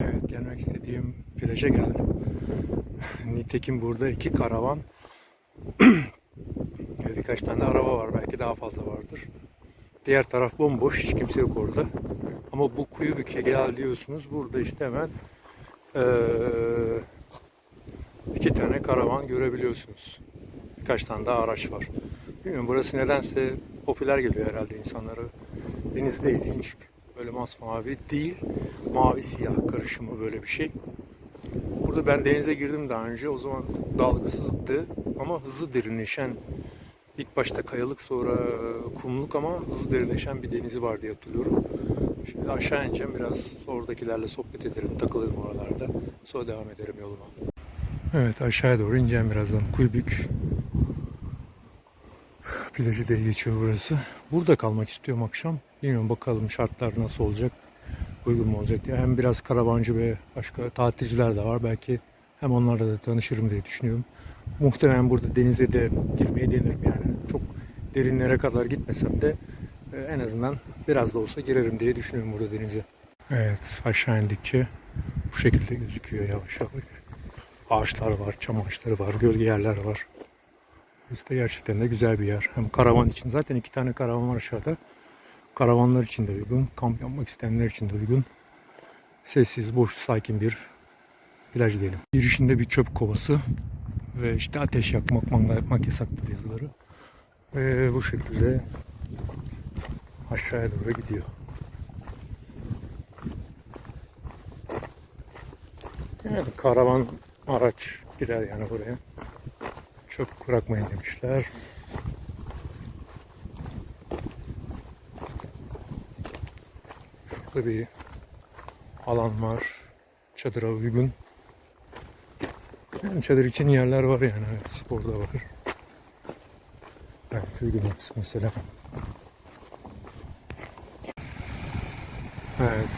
Evet gelmek istediğim plaja geldim. Nitekim burada iki karavan birkaç tane araba var. Belki daha fazla vardır. Diğer taraf bomboş. Hiç kimse yok orada. Ama bu kuyu büke gel diyorsunuz. Burada işte hemen eee, iki tane karavan görebiliyorsunuz. Birkaç tane daha araç var. Bilmiyorum burası nedense popüler geliyor herhalde insanlara. Deniz de ilginç. Böyle masmavi değil. Mavi siyah karışımı böyle bir şey. Burada ben denize girdim daha önce. O zaman dalgasızdı ama hızlı derinleşen ilk başta kayalık sonra kumluk ama hızlı derinleşen bir denizi var diye hatırlıyorum. Şimdi aşağı ineceğim biraz oradakilerle sohbet ederim, takılırım oralarda. Sonra devam ederim yoluma. Evet aşağıya doğru ineceğim birazdan. Kuybük plajı diye geçiyor burası. Burada kalmak istiyorum akşam. Bilmiyorum bakalım şartlar nasıl olacak. Uygun mu olacak diye. Hem biraz karavancı ve başka tatilciler de var. Belki hem onlarla da tanışırım diye düşünüyorum. Muhtemelen burada denize de girmeyi denerim yani. Çok derinlere kadar gitmesem de e, en azından biraz da olsa girerim diye düşünüyorum burada denize. Evet aşağı indikçe bu şekilde gözüküyor yavaş yavaş. Ağaçlar var, çam ağaçları var, gölge yerler var. Burası da gerçekten de güzel bir yer. Hem karavan için zaten iki tane karavan var aşağıda. Karavanlar için de uygun, kamp yapmak isteyenler için de uygun. Sessiz, boş, sakin bir plaj diyelim. Girişinde bir çöp kovası ve işte ateş yakmak, mangal yapmak yasaktır yazıları. Ve bu şekilde aşağıya doğru gidiyor. Yani karavan araç girer yani buraya. Çöp bırakmayın demişler. Burada bir alan var. Çadıra uygun. Yani çadır için yerler var yani. Evet, orada var. Gayet uygun mesela. Evet.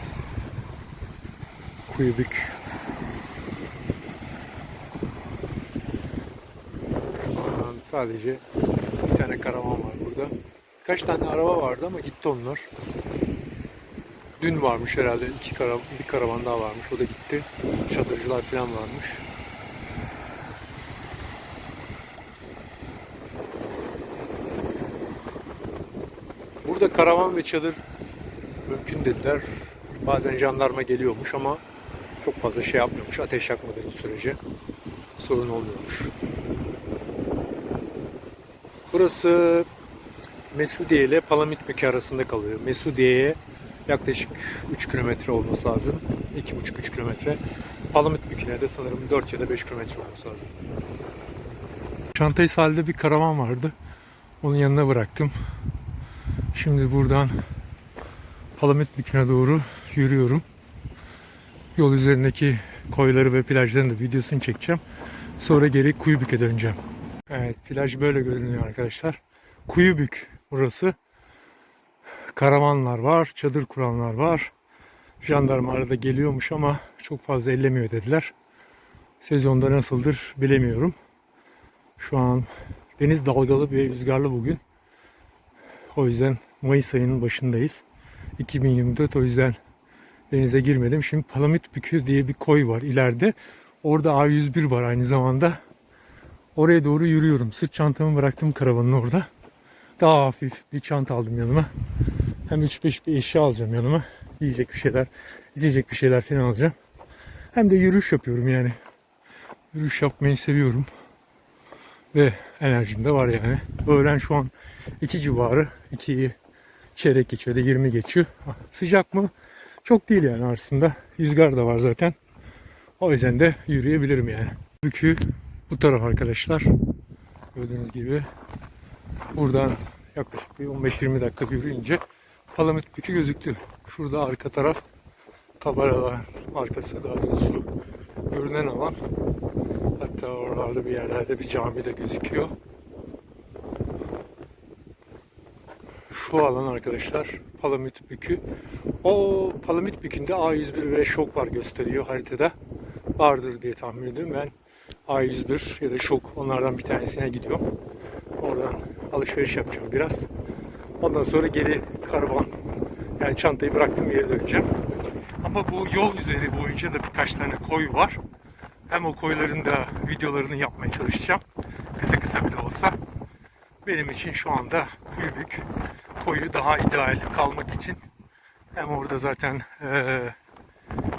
Kuyubük. Şu an sadece bir tane karavan var burada. Birkaç tane araba vardı ama gitti onlar. Dün varmış herhalde iki karavan, bir karavan daha varmış. O da gitti. Çadırcılar falan varmış. Burada karavan ve çadır mümkün dediler. Bazen jandarma geliyormuş ama çok fazla şey yapmıyormuş. Ateş yakmadığınız sürece sorun olmuyormuş. Burası Mesudiye ile Palamitbükü arasında kalıyor. Mesudiye'ye yaklaşık 3 kilometre olması lazım. 2,5-3 kilometre. Palamitbükü'ne de sanırım 4 ya da 5 kilometre olması lazım. Çantayı sahilde bir karavan vardı. Onun yanına bıraktım. Şimdi buradan Palamitbükü'ne doğru yürüyorum. Yol üzerindeki koyları ve plajların da videosunu çekeceğim. Sonra geri Kuyubük'e döneceğim. Evet plaj böyle görünüyor arkadaşlar. Kuyubük burası. Karavanlar var, çadır kuranlar var. Jandarma arada geliyormuş ama çok fazla ellemiyor dediler. Sezonda nasıldır bilemiyorum. Şu an deniz dalgalı ve rüzgarlı bugün. O yüzden Mayıs ayının başındayız. 2024 o yüzden denize girmedim. Şimdi Palamitbükü diye bir koy var ileride. Orada A101 var aynı zamanda. Oraya doğru yürüyorum. Sırt çantamı bıraktım karavanın orada. Daha hafif bir çanta aldım yanıma. Hem 3-5 bir eşya alacağım yanıma. Yiyecek bir şeyler, içecek bir şeyler falan alacağım. Hem de yürüyüş yapıyorum yani. Yürüyüş yapmayı seviyorum. Ve enerjim de var yani. Öğlen şu an 2 civarı. 2'yi çeyrek geçiyor da 20 geçiyor. Ha, Sıcak mı? Çok değil yani aslında. Rüzgar da var zaten. O yüzden de yürüyebilirim yani. Bükü bu taraf arkadaşlar. Gördüğünüz gibi buradan yaklaşık bir 15-20 dakika yürüyünce Palamut Bükü gözüktü. Şurada arka taraf tabelalar arkası daha doğrusu görünen alan. Hatta oralarda bir yerlerde bir cami de gözüküyor. Şu alan arkadaşlar Palamut Bükü. O Palamut Bükü'nde A101 ve Şok var gösteriyor haritada. Vardır diye tahmin ediyorum. Ben A101 ya da Şok onlardan bir tanesine gidiyorum. Oradan alışveriş yapacağım biraz. Ondan sonra geri karavan yani çantayı bıraktığım yere döneceğim. Ama bu yol üzeri boyunca da birkaç tane koy var. Hem o koyların da videolarını yapmaya çalışacağım. Kısa kısa bile olsa. Benim için şu anda Kuyubük koyu daha ideal kalmak için. Hem orada zaten eee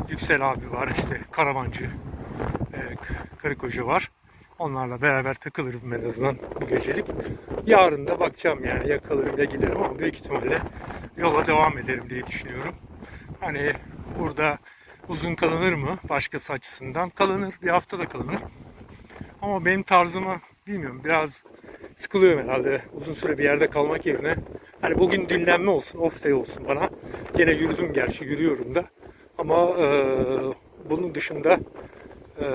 Yüksel abi var işte karavancı eee karı var. Onlarla beraber takılırım en azından bu gecelik. Yarın da bakacağım yani ya kalırım ya giderim ama büyük ihtimalle yola devam ederim diye düşünüyorum. Hani burada uzun kalınır mı başkası açısından? Kalınır. Bir hafta da kalınır. Ama benim tarzımı bilmiyorum biraz sıkılıyorum herhalde uzun süre bir yerde kalmak yerine. Hani bugün dinlenme olsun, off day olsun bana. Gene yürüdüm gerçi, yürüyorum da. Ama eee, bunun dışında eee,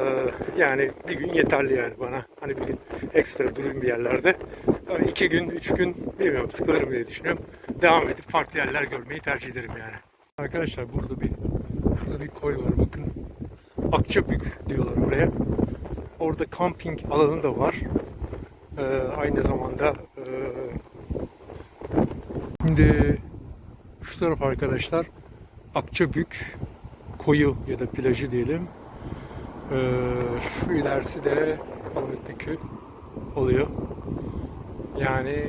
yani bir gün yeterli yani bana. Hani bir gün ekstra durayım bir yerlerde. Yani iki gün, üç gün bilmiyorum sıkılırım diye düşünüyorum. Devam edip farklı yerler görmeyi tercih ederim yani. Arkadaşlar burada bir şurada bir koy var bakın. Akçabük diyorlar oraya. Orada kamping alanı da var. Ee, aynı zamanda e, şimdi şu taraf arkadaşlar Akçabük koyu ya da plajı diyelim. Ee, şu ilerisi de Palamutbükü oluyor. Yani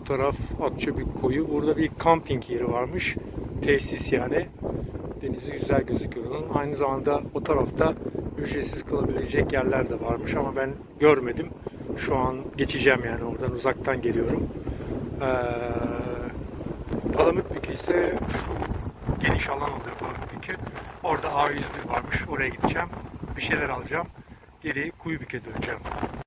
bu taraf Akçabük koyu. Burada bir kamping yeri varmış. Tesis yani. Denizi güzel gözüküyor. Aynı zamanda o tarafta ücretsiz kalabilecek yerler de varmış ama ben görmedim. Şu an geçeceğim yani oradan uzaktan geliyorum. Ee, Palamutbükü ise şu geniş alan oluyor Palamutbükü. Orada A101 varmış. Oraya gideceğim. Bir şeyler alacağım. Geri Kuyubük'e döneceğim.